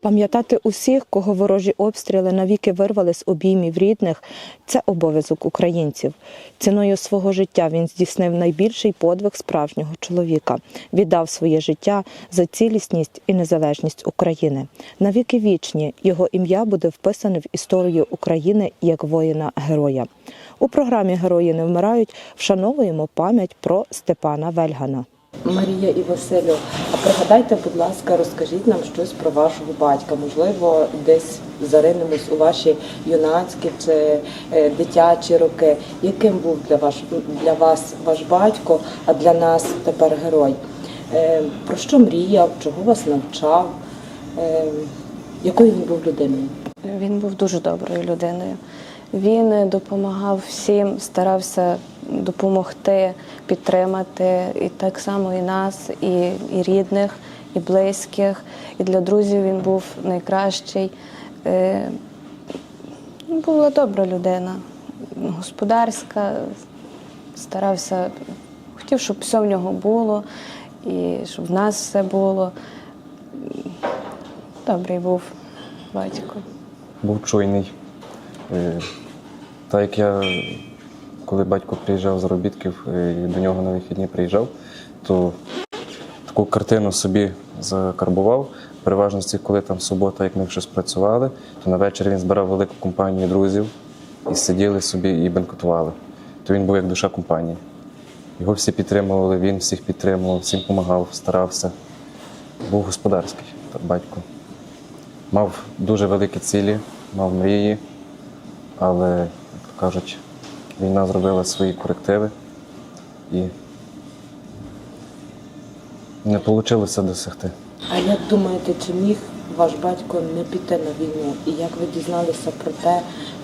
Пам'ятати усіх, кого ворожі обстріли навіки вирвали з обіймів рідних, це обов'язок українців. Ціною свого життя він здійснив найбільший подвиг справжнього чоловіка, віддав своє життя за цілісність і незалежність України. Навіки вічні його ім'я буде вписане в історію України як воїна-героя. У програмі Герої не вмирають вшановуємо пам'ять про Степана Вельгана. Марія і Василю, а пригадайте, будь ласка, розкажіть нам щось про вашого батька. Можливо, десь заринемось у ваші юнацькі чи е, дитячі роки. Яким був для вас, для вас ваш батько, а для нас тепер герой? Е, Про що мріяв, чого вас навчав? Е, Якою він був людиною? Він був дуже доброю людиною. Він допомагав всім, старався допомогти, підтримати і так само і нас, і, і рідних, і близьких. І для друзів він був найкращий. Е, Була добра людина, господарська, старався, хотів, щоб все в нього було, і щоб в нас все було. Добрий був батько. був чуйний. Е, Так як я, коли батько приїжджав з заробітків е, і до нього на вихідні приїжджав, то таку картину собі закарбував. Переважності, коли там субота, як ми щось працювали, то на вечір він збирав велику компанію друзів і сиділи собі і бенкотували. То він був як душа компанії. Його всі підтримували, він всіх підтримував, всім допомагав, старався. Був господарський так, батько. Мав дуже великі цілі, мав мрії, але, як то кажуть, війна зробила свої корективи і не вийшло досягти. А як думаєте, чи міг ваш батько не піти на війну? І як ви дізналися про те,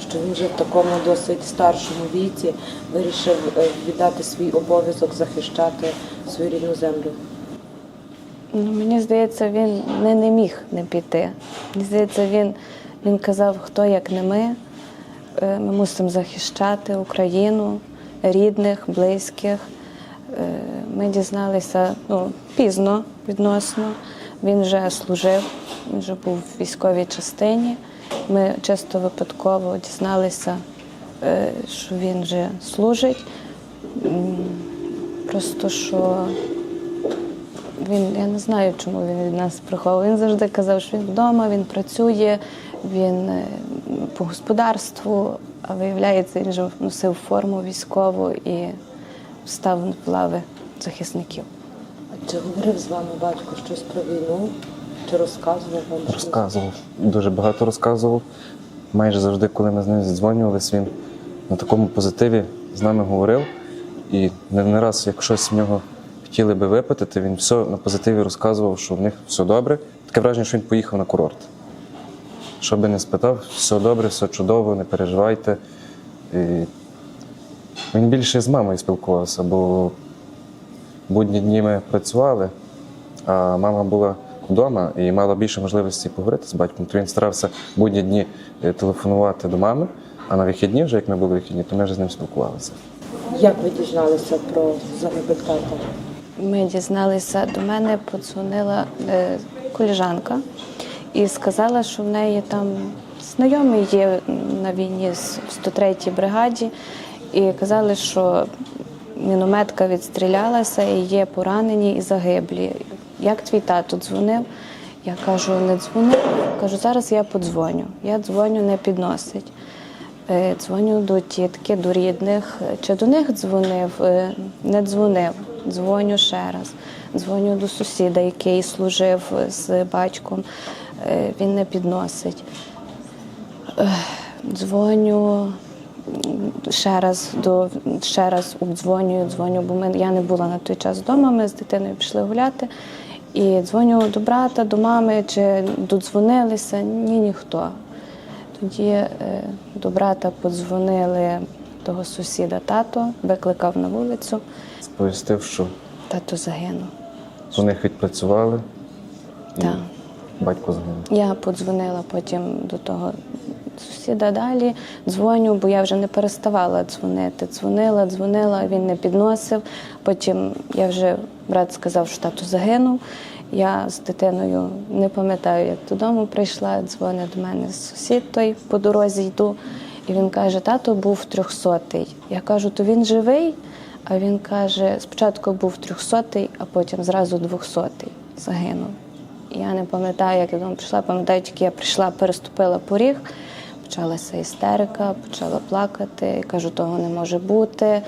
що він вже в такому досить старшому віці вирішив е, віддати свій обов'язок захищати свою рідну землю? Ну, мені здається, він не, не міг не піти. Мені здається, він, він казав, хто як не ми. Е, Ми мусимо захищати Україну, рідних, близьких. Е, Ми дізналися ну, пізно відносно. Він вже служив, він вже був в військовій частині. Ми чисто випадково дізналися, е, що він вже служить. Просто що він, я не знаю, чому він від нас приховував. Він завжди казав, що він вдома, він працює, він по господарству, а виявляється, він вже носив форму військову і став в лави захисників. А чи говорив з вами батько щось про війну? Чи розказував вам щось? Розказував, дуже багато розказував. Майже завжди, коли ми з ним зідзвонювалися, він на такому позитиві з нами говорив. І не, не раз, як щось в нього хотіли би випитати, він все на позитиві розказував, що в них все добре. Таке враження, що він поїхав на курорт. Що би не спитав, все добре, все чудово, не переживайте. І він більше з мамою спілкувався, бо будні дні ми працювали, а мама була вдома і мала більше можливості поговорити з батьком. То він старався будні дні е, телефонувати до мами, а на вихідні, вже як ми були вихідні, то ми вже з ним спілкувалися. Як ви дізналися про загибель тата? Ми дізналися, до мене подзвонила е, коліжанка і сказала, що в неї там знайомий є на війні з- 103-й бригаді, і казали, що мінометка відстрілялася і є поранені і загиблі. Як твій тато дзвонив? Я кажу, не дзвонив. Кажу, зараз я подзвоню. Я дзвоню, не підносить. Е, Дзвоню до тітки, до рідних. Чи до них дзвонив? Е, Не дзвонив. Дзвоню ще раз. Дзвоню до сусіда, який служив з батьком. Е, Він не підносить. Е, Дзвоню ще раз до ще раз обдзвонюю, дзвоню, бо ми, я не була на той час вдома. Ми з дитиною пішли гуляти. І дзвоню до брата, до мами, чи додзвонилися. Ні, ніхто. Тоді е, до брата подзвонили того сусіда тато, викликав на вулицю. Сповістив, що Тато загинув. у них відпрацювали, Так. Батько загинув. Я подзвонила потім до того сусіда далі, дзвоню, бо я вже не переставала дзвонити. Дзвонила, дзвонила, він не підносив. Потім я вже брат сказав, що тато загинув. Я з дитиною не пам'ятаю, як додому прийшла, дзвонить до мене сусід той по дорозі йду. І він каже: тато був трьохсотий. Я кажу, то він живий. А він каже: спочатку був трьохсотий, а потім зразу двохсотий загинув. Я не пам'ятаю, як я додому прийшла. Пам'ятаю, тільки я прийшла, переступила поріг, почалася істерика, почала плакати. Кажу, того не може бути. Е,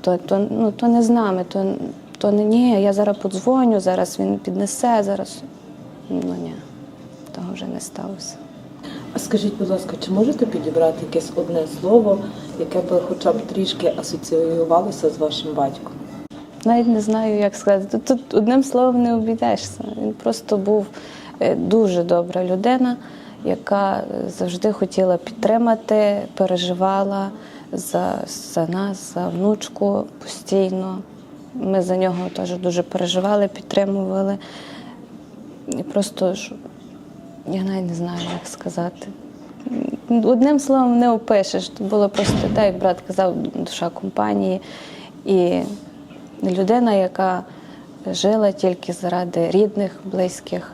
То, то, ну, то не з нами, то, то не ні, я зараз подзвоню, зараз він піднесе, зараз. Ну ні, того вже не сталося. А скажіть, будь ласка, чи можете підібрати якесь одне слово, яке би хоча б трішки асоціювалося з вашим батьком? Навіть не знаю, як сказати. Тут, тут одним словом не обійдешся. Він просто був е, дуже добра людина, яка е, завжди хотіла підтримати, переживала за, за нас, за внучку постійно. Ми за нього теж дуже переживали, підтримували. І просто я навіть не знаю, як сказати. Одним словом не опишеш. Це було просто так, як брат казав, душа компанії. І людина, яка жила тільки заради рідних, близьких.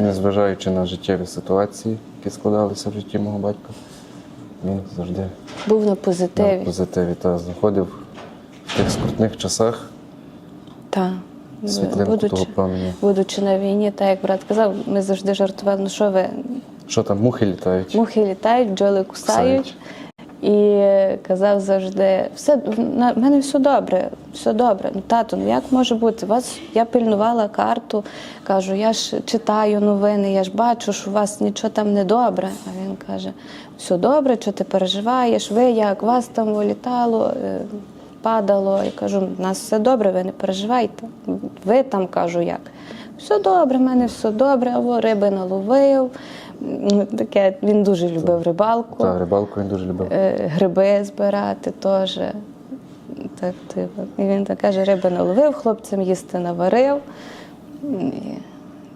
Незважаючи на життєві ситуації, які складалися в житті мого батька, він завжди Був на на позитиві. позитиві та знаходив в тих скрутних часах Та. світлинку того промені. будучи на війні, так як брат казав, ми завжди жартували, ну що ви, Що там, мухи літають? мухи літають, бджоли кусають. І казав завжди, все на- мене все добре, все добре. Ну, тато, ну як може бути? Вас я пильнувала карту, кажу, я ж читаю новини, я ж бачу, що у вас нічого там не добре. А він каже: все добре, що ти переживаєш? Ви як вас там вилітало, е, падало. Я кажу, у нас все добре, ви не переживайте. Ви там кажу, як. Все добре, в мене все добре, або риби наловив. М, Таке він дуже любив рибалку Та рибалку він дуже любив. е, гриби збирати теж. Так, типу. І він так каже, риби наловив, хлопцям їсти наварив. І,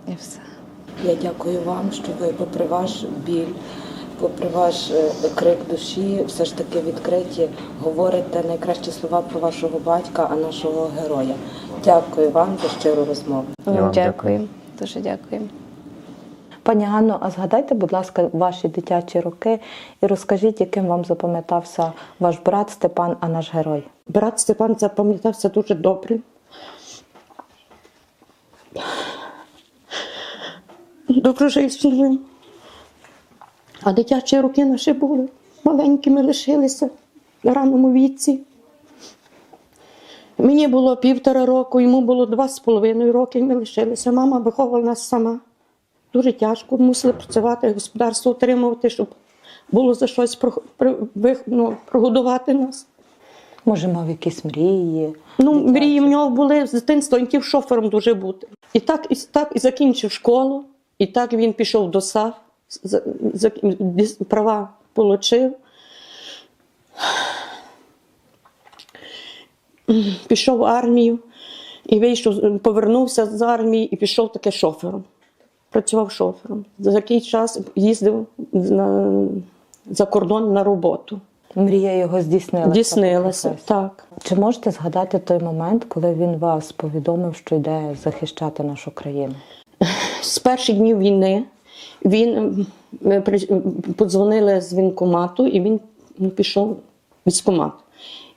і все. Я дякую вам, що ви, попри ваш біль, попри ваш е, крик душі, все ж таки відкриті говорите найкращі слова про вашого батька, а нашого героя. Дякую вам за щиру розмову. Ну, вам дякую. дякую. Дуже дякую. Пані Ганно, а згадайте, будь ласка, ваші дитячі роки і розкажіть, яким вам запам'ятався ваш брат Степан, а наш герой. Брат Степан запам'ятався дуже добре. Доброжильським. А дитячі роки наші були. Маленькими лишилися в ранному віці. Мені було півтора року, йому було два з половиною роки, ми лишилися. Мама виховувала нас сама. Дуже тяжко, мусили працювати, господарство утримувати, щоб було за щось ну, прогодувати нас. Може, мав якісь мрії? Ну, дитячі? мрії в нього були з дитинства, він хотів шофером дуже бути. І так, і так і закінчив школу, і так він пішов до САВ, права отримав. Пішов в армію і вийшов, повернувся з армії і пішов таке шофером. Працював шофером. За який час їздив на, за кордон на роботу. Мрія його здійснилася. Діснилася, Процес. так. Чи можете згадати той момент, коли він вас повідомив, що йде захищати нашу країну? з перших днів війни він м, ми при- м, подзвонили з вінкомату, і він пішов в військкомат.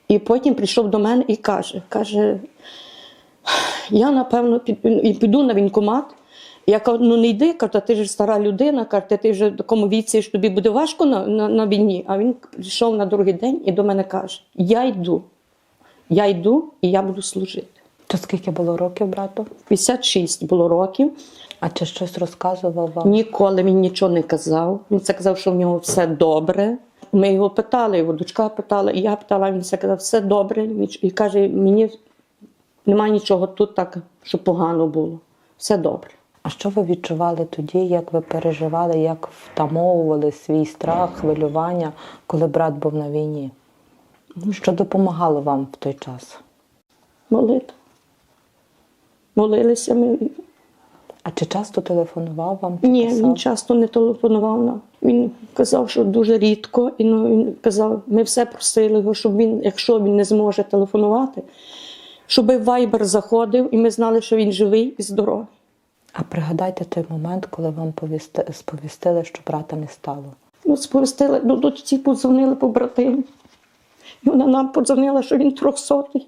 І потім прийшов до мене і каже: каже, я напевно піду на вінкомат. Я кажу, ну не йди, кажу, ти ж стара людина, кажу, ти вже в такому віці, що тобі буде важко на, на, на війні. А він прийшов на другий день і до мене каже: Я йду, я йду і я буду служити. То скільки було років брату? 56 було років. А чи щось розказував вам? Ніколи він нічого не казав. Він це казав, що в нього все добре. Ми його питали, його дочка питала, і я питала, він все казав, все добре. І каже, мені немає нічого тут так, щоб погано було. Все добре. А що ви відчували тоді, як ви переживали, як втамовували свій страх, хвилювання, коли брат був на війні? Що допомагало вам в той час? Молитва. Молилися ми. А чи часто телефонував вам? чи Ні, писав? він часто не телефонував нам. Він казав, що дуже рідко. І ну, він казав, ми все просили його, щоб він, якщо він не зможе телефонувати, щоб вайбер заходив, і ми знали, що він живий і здоровий. А пригадайте той момент, коли вам повісти, сповістили, що брата не стало. Ну, сповістили, до дочці подзвонили побратимі. І вона нам подзвонила, що він трьохсотий.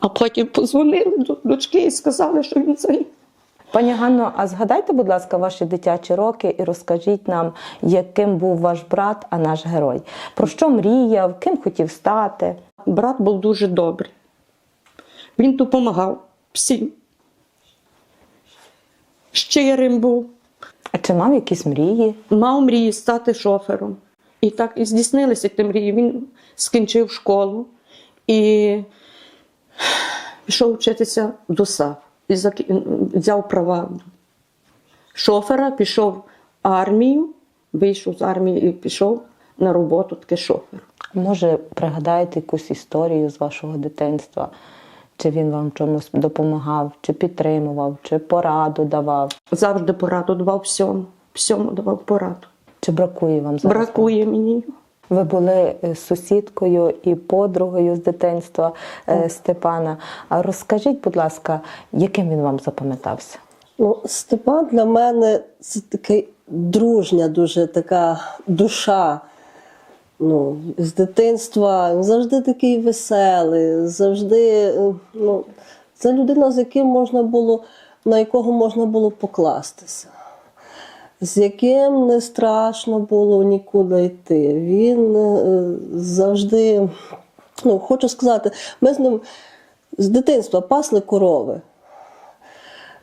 А потім подзвонили до дочки і сказали, що він загинув. Пані Ганно, а згадайте, будь ласка, ваші дитячі роки і розкажіть нам, яким був ваш брат, а наш герой. Про що мріяв, ким хотів стати? Брат був дуже добрий. Він допомагав всім. Щирим був. А чи мав якісь мрії? Мав мрії стати шофером. І так і здійснилися ті мрії. Він скінчив школу і пішов вчитися до САП. Взяв права шофера, пішов в армію, вийшов з армії і пішов на роботу таки шофер. Може, пригадаєте якусь історію з вашого дитинства? Чи він вам чомусь допомагав, чи підтримував, чи пораду давав? Завжди пораду давав всьому. Всьому давав пораду. Чи бракує вам зараз? Бракує мені. Ви були е, сусідкою і подругою з дитинства е, Степана. Розкажіть, будь ласка, яким він вам запам'ятався? Ну, Степан для мене це такий дружня, дуже така душа. Ну, з дитинства він завжди такий веселий, завжди е, ну, це людина, з яким можна було, на якого можна було покластися, з яким не страшно було нікуди йти. Він е, завжди, ну, хочу сказати, ми з ним з дитинства пасли корови.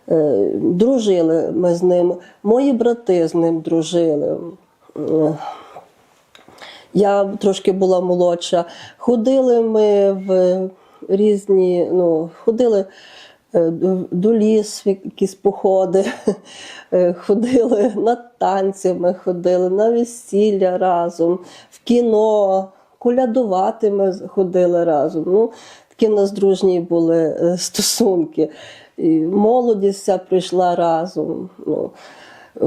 Е, Дружили ми з ним, мої брати з ним дружили. Я трошки була молодша. Ходили ми в різні, ну, ходили е, до- ліс, якісь походи, ходили на танці, ми ходили на весілля разом, в кіно, колядувати ми ходили разом. Ну, такі в нас дружні були е, стосунки. І молодість вся прийшла разом. Ну,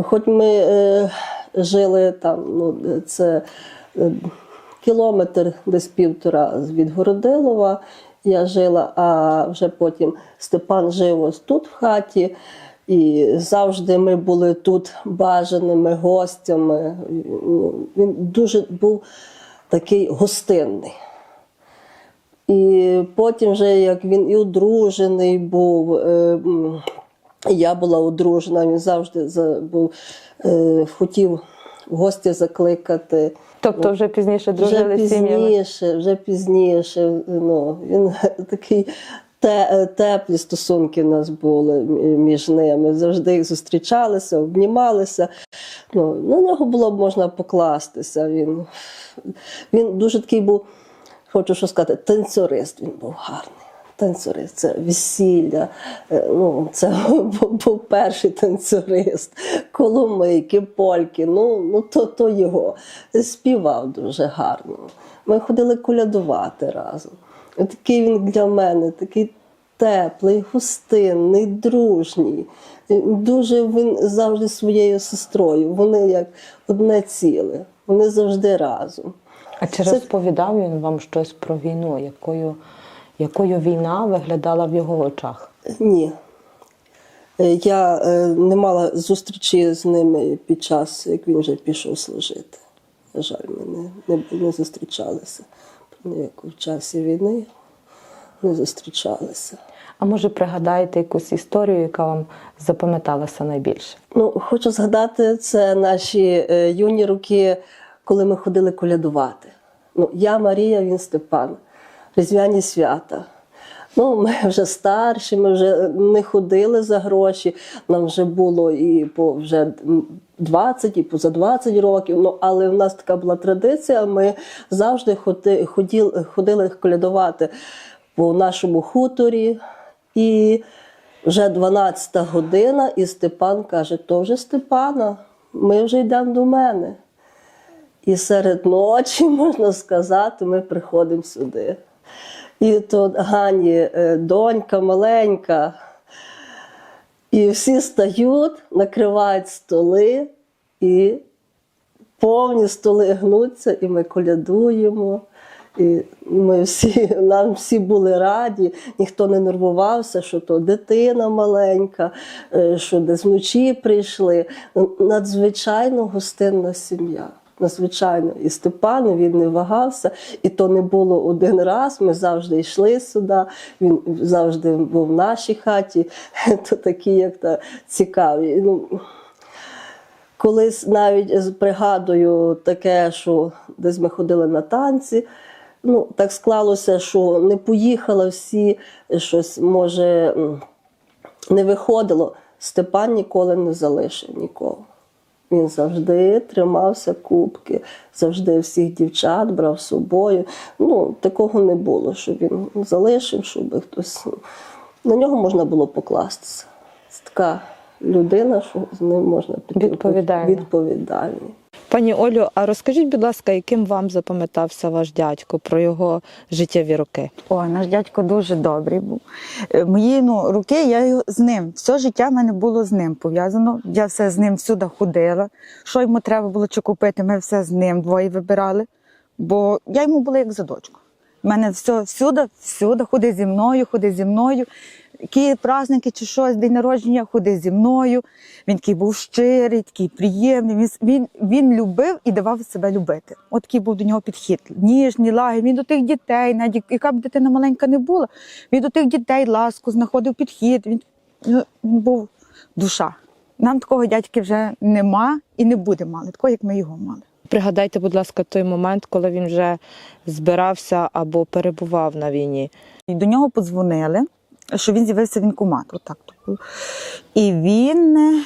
хоч ми е, жили там, ну, це е, кілометр десь півтора від Городилова. Я жила, а вже потім Степан жив ось тут в хаті. І завжди ми були тут бажаними гостями. Він дуже був такий гостинний. І потім, вже як він і одружений був, е, я була одружена, він завжди був, е, хотів гості закликати. Тобто вже пізніше Вже дружили сім'ями? пізніше, вже пізніше. Ну, він такий те, е, теплі стосунки в нас були між ними. Завжди їх зустрічалися, обнімалися. Ну, на нього було б можна покластися. Він, він дуже такий був, хочу що сказати, танцюрист він був гарний. Танцюрист, це весілля. е, Ну, це був, перший танцюрист, коломийки, польки. Ну, ну то, то його. Співав дуже гарно. Ми ходили колядувати разом. Такий він для мене, такий теплий, гостинний, дружній. Дуже він завжди своєю сестрою. Вони як одне ціле, вони завжди разом. А чи Це- розповідав він вам щось про війну? Якою, якою війна виглядала в його очах? Ні. Е, Я е, не мала зустрічі з ними під час, як він вже пішов служити. На жаль, ми не, не, не зустрічалися. Ніяк в часі війни не зустрічалися. А може пригадаєте якусь історію, яка вам запам'яталася найбільше? Ну, хочу згадати, це наші е, юні роки, коли ми ходили колядувати. Ну, я Марія, він Степан, різдвяні свята. Ну, ми вже старші, ми вже не ходили за гроші. Нам вже було і по вже 20, і поза 20 років. Ну, але в нас така була традиція. Ми завжди ходи- ходили колядувати по нашому хуторі. І вже 12 година, і Степан каже: то вже Степана, ми вже йдемо до мене. І серед ночі, можна сказати, ми приходимо сюди. І тут Гані е, донька маленька. І всі стають, накривають столи і повні столи гнуться, і ми колядуємо. І ми всі, нам всі були раді, ніхто не нервувався, що то дитина маленька, е, що десь вночі прийшли. Надзвичайно гостинна сім'я. Надзвичайно. І Степан він не вагався, і то не було один раз. Ми завжди йшли сюди. Він завжди був в нашій хаті. То такі, як то цікаві. Ну, Колись навіть пригадую таке, що десь ми ходили на танці. Ну, так склалося, що не поїхали всі, щось може не виходило. Степан ніколи не залишив нікого. Він завжди тримався кубки, завжди всіх дівчат брав з собою. Ну, такого не було, щоб він залишив, щоб хтось. На нього можна було покластися. Це така людина, що з ним можна піти відповідальний. Пані Олю, а розкажіть, будь ласка, яким вам запам'ятався ваш дядько про його життєві роки? Ой, наш дядько дуже добрий був. Е, Мої ну, роки, я з ним. Все життя в мене було з ним пов'язано. Я все з ним всюди ходила. Що йому треба було чи купити, ми все з ним двоє вибирали. Бо я йому була як за дочку. У мене все всюди, всюди, ходи зі мною, ходи зі мною. Які праздники чи щось, день народження, ходи зі мною. Він такий був щирий, такий приємний. Він, він, він любив і давав себе любити. От такий був до нього підхід. Ніжний, лагідний. Він до тих дітей, навіть яка б дитина маленька не була, він до тих дітей ласку знаходив підхід. Він, ну, він був душа. Нам такого дядьки вже нема і не буде мали, такого, як ми його мали. Пригадайте, будь ласка, той момент, коли він вже збирався або перебував на війні. І до нього подзвонили, що він з'явився в інкомат. Отак. І він е,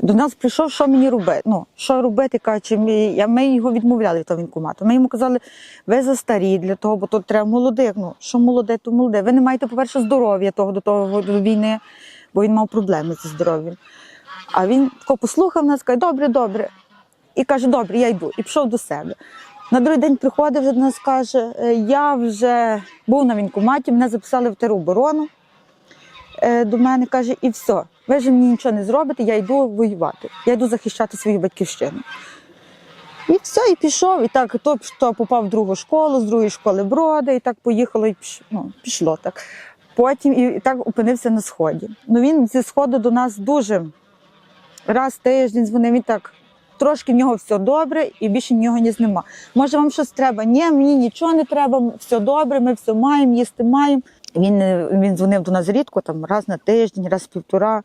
до нас прийшов, що мені робити. Ну, що робити, каже, ми, ми його відмовляли від того інкомату. Ми йому казали, ви застарі для того, бо тут треба молодих. Ну, що молоде, то молоде. Ви не маєте, по-перше, здоров'я того до того до війни, бо він мав проблеми зі здоров'ям. А він послухав нас, каже, добре, добре. І каже, добре, я йду. І пішов до себе. На другий день приходив до нас, каже, «Е, я вже був на вінкоматі, мене записали в тероборону е, до мене, каже, і все, ви ж мені нічого не зробите, я йду воювати, я йду захищати свою батьківщину. І все, і пішов, і так то, то попав в другу школу, з другої школи броди, і так поїхало, і піш, ну, пішло так. Потім і, і так опинився на сході. Ну він зі сходу до нас дуже раз тиждень дзвонив, він так. Трошки в нього все добре і більше в нього ніс нема. Може, вам щось треба? Ні, мені нічого не треба, все добре, ми все маємо, їсти маємо. Він, е, він дзвонив до нас рідко, там раз на тиждень, раз в півтора.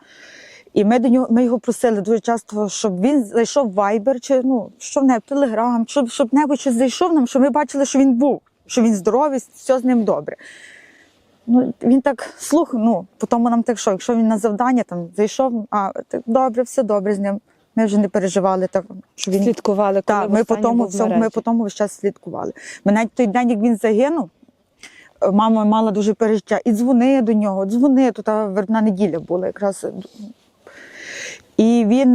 І ми до нього ми його просили дуже часто, щоб він зайшов в Viber, чи ну що не Телеграм, щоб щоб небудь щось зайшов нам, щоб ми бачили, що він був, що він здоровий, все з ним добре. Ну, він так слухав, ну, потім нам так, що якщо він на завдання там зайшов, а так добре, все добре з ним. Ми вже не переживали так, що він Слідкували, коли так, ми по тому всьому, ми по тому весь час слідкували. Ми навіть той день, як він загинув, е, мама мала дуже пережиття. І дзвони до нього, дзвони, тут та вербна неділя була якраз. е, І він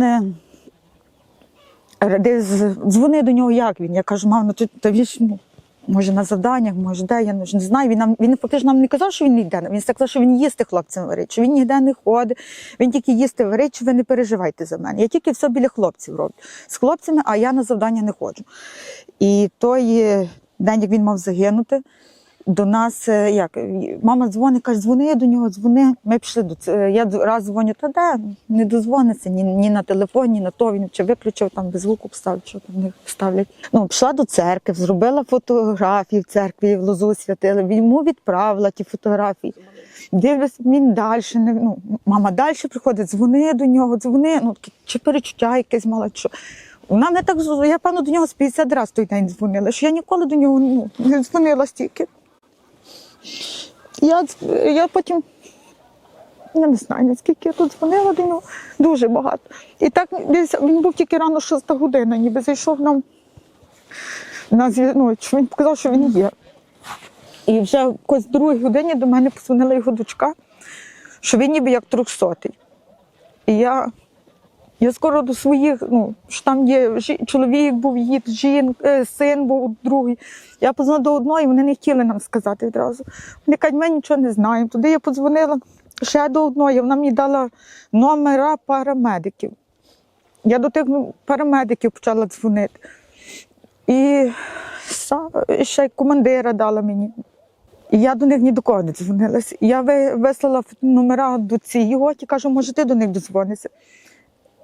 дзвонив десь дзвони до нього, як він. Я кажу, мам, ну ти та він ж, ну, може на завданнях, може де, я не знаю. Він нам він фактично нам не казав, що він не йде. Він сказав, що він їсти хлопцям варить, що він ніде не ходить. Він тільки їсти варить, що ви не переживайте за мене. Я тільки все біля хлопців роблю. З хлопцями, а я на завдання не ходжу. І той е, день, як він мав загинути, до нас е, як мама дзвонить, каже, дзвони до нього, дзвони. Ми пішли до е, Я раз дзвоню, та де не дозвониться ні, ні на телефон, ні на то. Він чи виключив там без звуку поставить, що там не ставлять. Ну пішла до церкви, зробила фотографії в церкві, в лозу святили. Йому відправила ті фотографії. Дивлюсь, він далі. Не, ну, мама далі приходить, дзвони до нього, дзвони. Ну, чи перечуття якесь мала, що. Вона не так я певно до нього з 50 разів той день дзвонила, що я ніколи до нього ну, не дзвонила стільки. Я, я потім, я не знаю, наскільки я тут дзвонила до нього, дуже багато. І так десь він був тільки рано 6 година, ніби зайшов нам на зв'я- ну, він показав, що він є. І вже якось другій годині до мене позвонила його дочка, що він ніби як трьохсотий. І я, я скоро до своїх, ну, що там є чоловік був, їд, жін, е, син був другий. Я позвонила до одної, вони не хотіли нам сказати відразу. Вони кажуть, ми нічого не знаємо. Туди я подзвонила ще до одної, вона мені дала номера парамедиків. Я до тих парамедиків почала дзвонити. І ще й командира дала мені. І я до них ні до кого не дзвонилася. Я вислала номера до цієї готі, кажу, може, ти до них дозвонишся.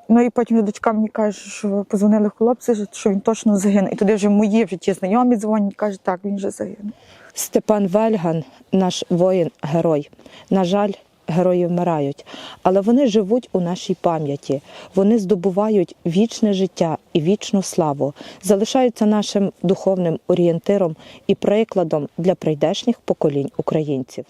Ну і потім дочка мені каже, що позвонили хлопці, що він точно загинув. І туди вже мої вже ті знайомі дзвонять, кажуть, так, він вже загинув. Степан Вельган, наш воїн-герой. На жаль, герої вмирають, але вони живуть у нашій пам'яті. Вони здобувають вічне життя і вічну славу, залишаються нашим духовним орієнтиром і прикладом для прийдешніх поколінь українців.